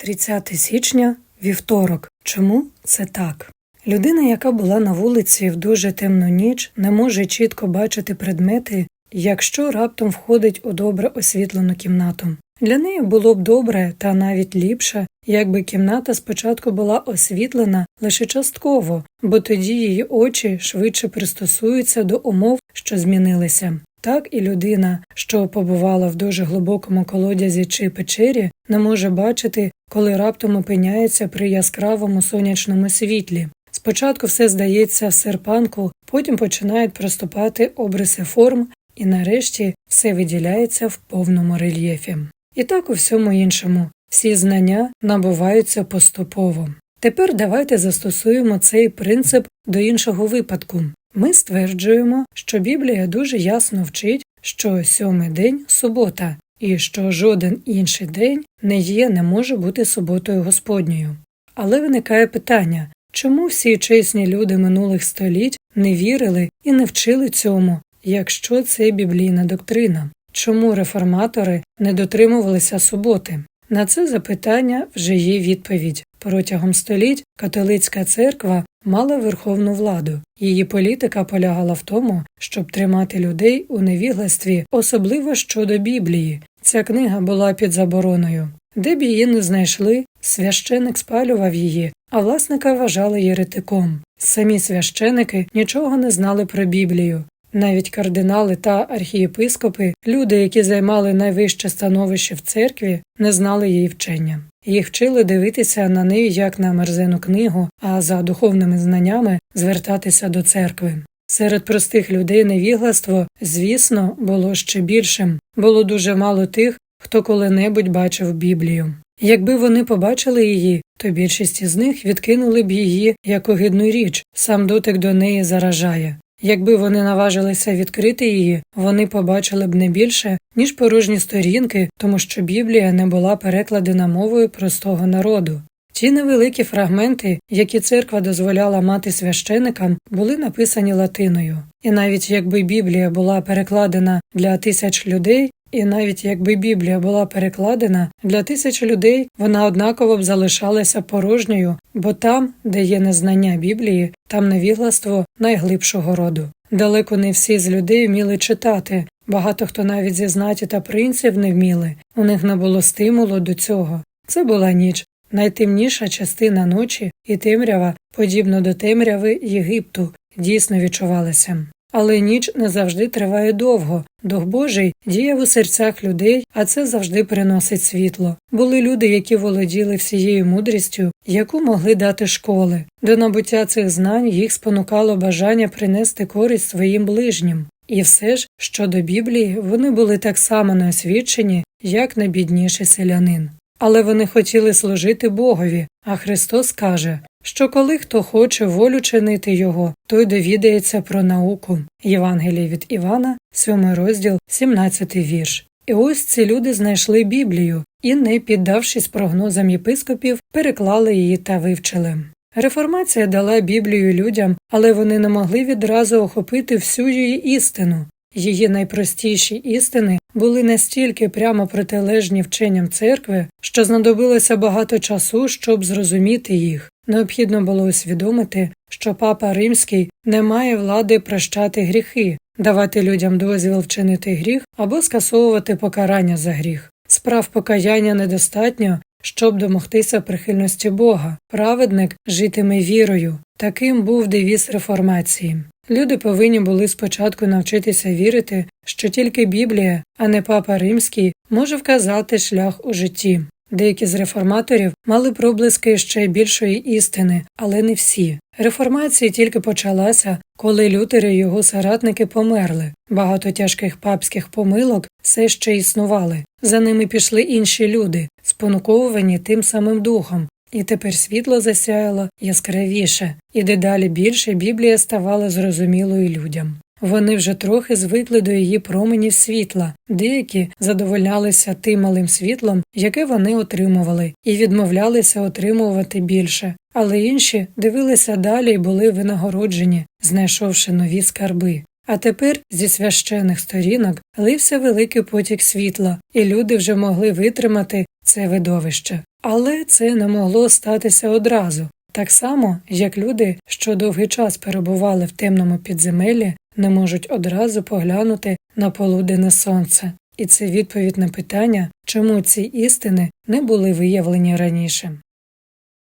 30 січня, вівторок. Чому це так? Людина, яка була на вулиці в дуже темну ніч, не може чітко бачити предмети, якщо раптом входить у добре освітлену кімнату. Для неї було б добре та навіть ліпше, якби кімната спочатку була освітлена лише частково, бо тоді її очі швидше пристосуються до умов, що змінилися. Так і людина, що побувала в дуже глибокому колодязі чи печері, не може бачити, коли раптом опиняється при яскравому сонячному світлі. Спочатку все здається в серпанку, потім починають проступати обриси форм, і нарешті все виділяється в повному рельєфі. І так у всьому іншому всі знання набуваються поступово. Тепер давайте застосуємо цей принцип до іншого випадку. Ми стверджуємо, що Біблія дуже ясно вчить, що сьомий день субота, і що жоден інший день не є, не може бути суботою Господньою. Але виникає питання, чому всі чесні люди минулих століть не вірили і не вчили цьому, якщо це біблійна доктрина? Чому реформатори не дотримувалися суботи? На це запитання вже є відповідь. Протягом століть католицька церква мала верховну владу. Її політика полягала в тому, щоб тримати людей у невігластві, особливо щодо Біблії. Ця книга була під забороною. Де б її не знайшли, священик спалював її, а власника вважали єретиком. Самі священики нічого не знали про Біблію. Навіть кардинали та архієпископи, люди, які займали найвище становище в церкві, не знали її вчення. Їх вчили дивитися на неї як на мерзену книгу, а за духовними знаннями звертатися до церкви. Серед простих людей невігластво, звісно, було ще більшим. Було дуже мало тих, хто коли-небудь бачив Біблію. Якби вони побачили її, то більшість із них відкинули б її як огидну річ, сам дотик до неї заражає. Якби вони наважилися відкрити її, вони побачили б не більше, ніж порожні сторінки, тому що Біблія не була перекладена мовою простого народу. Ті невеликі фрагменти, які церква дозволяла мати священикам, були написані латиною. І навіть якби Біблія була перекладена для тисяч людей, і навіть якби Біблія була перекладена для тисяч людей, вона однаково б залишалася порожньою, бо там, де є незнання Біблії, там невігластво найглибшого роду. Далеко не всі з людей вміли читати, багато хто навіть зі знаті та принців не вміли, у них не було стимулу до цього. Це була ніч, найтемніша частина ночі і темрява, подібно до темряви Єгипту, дійсно відчувалася. Але ніч не завжди триває довго. Дух Божий діяв у серцях людей, а це завжди приносить світло. Були люди, які володіли всією мудрістю, яку могли дати школи. До набуття цих знань їх спонукало бажання принести користь своїм ближнім. І все ж, щодо Біблії, вони були так само неосвічені, як найбідніший селянин. Але вони хотіли служити Богові, а Христос каже, що коли хто хоче волю чинити його, той довідається про науку. Євангеліє від Івана, 7 розділ, 17 вірш. І ось ці люди знайшли Біблію і, не піддавшись прогнозам єпископів, переклали її та вивчили. Реформація дала Біблію людям, але вони не могли відразу охопити всю її істину. Її найпростіші істини були настільки прямо протилежні вченням церкви, що знадобилося багато часу, щоб зрозуміти їх. Необхідно було усвідомити, що папа римський не має влади прощати гріхи, давати людям дозвіл вчинити гріх або скасовувати покарання за гріх. Справ покаяння недостатньо, щоб домогтися прихильності Бога. Праведник житиме вірою. Таким був девіз реформації. Люди повинні були спочатку навчитися вірити, що тільки Біблія, а не папа римський, може вказати шлях у житті. Деякі з реформаторів мали проблиски ще більшої істини, але не всі. Реформація тільки почалася, коли Лютер і його соратники померли. Багато тяжких папських помилок все ще існували. За ними пішли інші люди, спонуковані тим самим духом. І тепер світло засяяло яскравіше, і дедалі більше Біблія ставала зрозумілою людям. Вони вже трохи звикли до її променів світла, деякі задовольнялися тим малим світлом, яке вони отримували, і відмовлялися отримувати більше, але інші дивилися далі і були винагороджені, знайшовши нові скарби. А тепер зі священих сторінок лився великий потік світла, і люди вже могли витримати це видовище. Але це не могло статися одразу, так само, як люди, що довгий час перебували в темному підземеллі, не можуть одразу поглянути на полудене сонце. І це відповідь на питання, чому ці істини не були виявлені раніше.